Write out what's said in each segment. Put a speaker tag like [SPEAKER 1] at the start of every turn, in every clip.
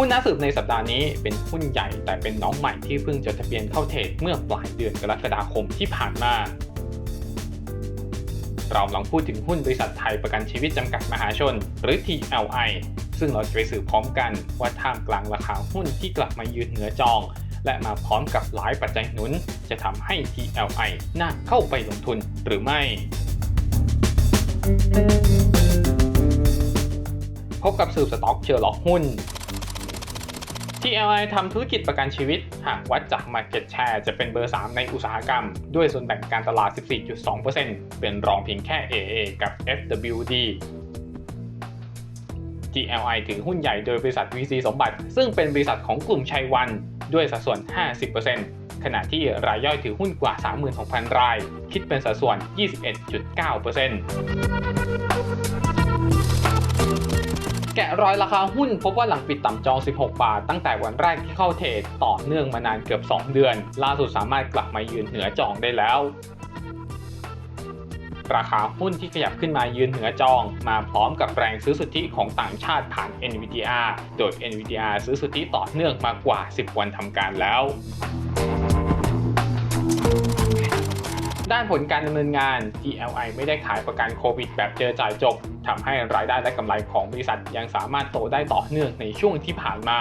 [SPEAKER 1] ุ้นน่าสืบในสัปดาห์นี้เป็นหุ้นใหญ่แต่เป็นน้องใหม่ที่เพิ่งจดทะเบียนเข้าเทรดเมื่อปลายเดือนกรกฎาคมที่ผ่านมา เราลองพูดถึงหุ้นบริษัทไทยประกันชีวิตจำกัดมหาชน หรือ TLI ซึ่งเราจะไปสืบพร้อมกันว่าท่ามกลางราคาหุ้นที่กลับมายืนเหนือจอง และมาพร้อมกับหลายปัจจัยหนุน จะทำให้ TLI น่าเข้าไปลงทุนหรือไม่พบกับสืบสต็อกเชอร์ล็อกหุ้น TLI ทำธุรกิจประกันชีวิต หากวัดจาก Market Share จะเป็นเบอร์ 3 ในอุตสาหกรรม ด้วยส่วนแบ่งการตลาด 14.2%เป็นรองเพียงแค่ AA กับ FWD TLI ถือหุ้นใหญ่โดยบริษัท VC สมบัติ ซึ่งเป็นบริษัทของกลุ่มชัยวัน ด้วยสัดส่วน 50%ขณะที่รายย่อยถือหุ้นกว่า 36,000 ราย คิดเป็นสัดส่วน 21.9% แกะรอยราคาหุ้นพบว่าหลังปิดต่ำจอง 16 บาท ตั้งแต่วันแรกที่เข้าเทรดต่อเนื่องมานานเกือบ 2 เดือน ล่าสุดสามารถกลับมายืนเหนือจองได้แล้วราคาหุ้นที่ขยับขึ้นมายืนเหนือจอง มาพร้อมกับแรงซื้อสุทธิของต่างชาติผ่าน NVDR โดย NVDR ซื้อสุทธิต่อเนื่องมากว่า 10 วันทำการแล้ว ด้านผลการดำเนินงาน TLI ไม่ได้ขายประกันโควิดแบบเจอจ่ายจบทำให้รายได้และกำไรของบริษัทยังสามารถโตได้ต่อเนื่องในช่วงที่ผ่านมา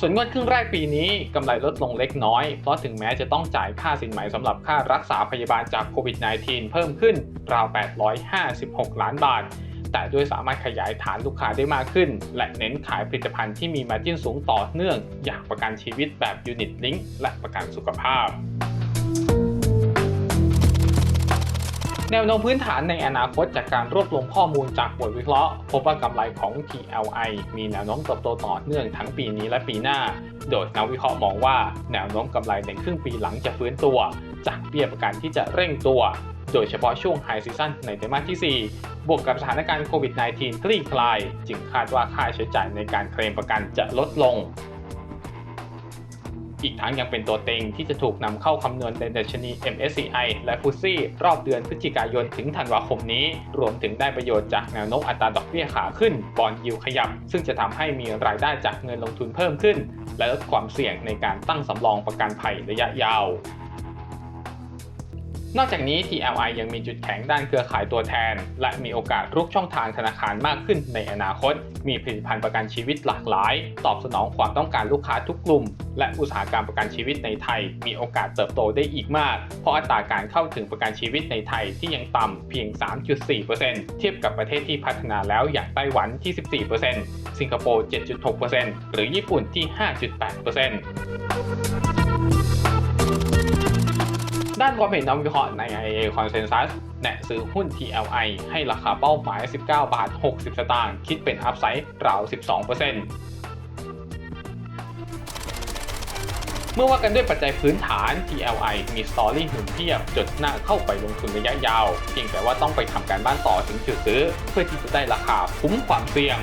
[SPEAKER 1] ส่วนงวดครึ่งแรกปีนี้กำไรลดลงเล็กน้อย เพราะถึงแม้จะต้องจ่ายค่าสินไหมสำหรับค่ารักษาพยาบาลจากโควิด -19 เพิ่มขึ้นราว 856 ล้านบาทแต่ด้วยสามารถขยายฐานลูกค้าได้มากขึ้น และเน้นขายผลิตภัณฑ์ที่มีมาจิ้นสูงต่อเนื่อง อย่างประกันชีวิตแบบยูนิตลิงก์และประกันสุขภาพ แนวโน้มพื้นฐานในอนาคตจากการรวบรวมข้อมูลจากบทวิเคราะห์ พบว่ากำไรของ TLI มีแนวโน้มเติบโตต่อเนื่องทั้งปีนี้และปีหน้า โดยนักวิเคราะห์มองว่าแนวโน้มกำไรในครึ่งปีหลังจะฟื้นตัว จากเบี้ยประกันที่จะเร่งตัว โดยเฉพาะช่วงไฮซีซั่นในไตรมาสที่ 4 บวกกับสถานการณ์โควิด -19 คลี่คลาย จึงคาดว่าค่าใช้จ่ายในการเคลมประกันจะลดลง อีกทั้งยังเป็นตัวเต็งที่จะถูกนำเข้าคำนวณในดัชนี MSCI และฟุซี่รอบเดือนพฤศจิกายนถึงธันวาคมนี้ รวมถึงได้ประโยชน์จากแนวโน้มอัตราดอกเบี้ยขาขึ้นบอลยิวขยับ ซึ่งจะทำให้มีรายได้จากเงินลงทุนเพิ่มขึ้น และลดความเสี่ยงในการตั้งสำรองประกันภัยระยะยาว นอกจากนี้ TLI ยังมีจุดแข็งด้านเครือข่ายตัวแทน และมีโอกาสรุกช่องทางธนาคารมากขึ้นในอนาคต มีผลิตภัณฑ์ประกันชีวิตหลากหลาย ตอบสนองความต้องการลูกค้าทุกกลุ่ม และอุตสาหกรรมประกันชีวิตในไทย มีโอกาสเติบโตได้อีกมาก เพราะอัตราการเข้าถึงประกันชีวิตในไทยที่ยังต่ำเพียง 3.4%เทียบกับประเทศที่พัฒนาแล้วอย่างไต้หวันที่ 14%สิงคโปร์ 7.6%หรือญี่ปุ่นที่ 5.8% ด้านความเห็นนักวิเคราะห์ใน IA Consensus แนะซื้อหุ้น TLI ให้ราคาเป้าหมาย 19 บาท 60 สตางค์ คิดเป็นอัพไซด์ราว 12%เมื่อว่ากันด้วยปัจจัยพื้นฐาน TLI มีสตอรี่หนุนเทียบจดหน้าเข้าไปลงทุนระยะยาว เพียงแต่ว่าต้องไปทำการบ้านต่อถึงจุดซื้อ เพื่อที่จะได้ราคาคุ้มความเสี่ยง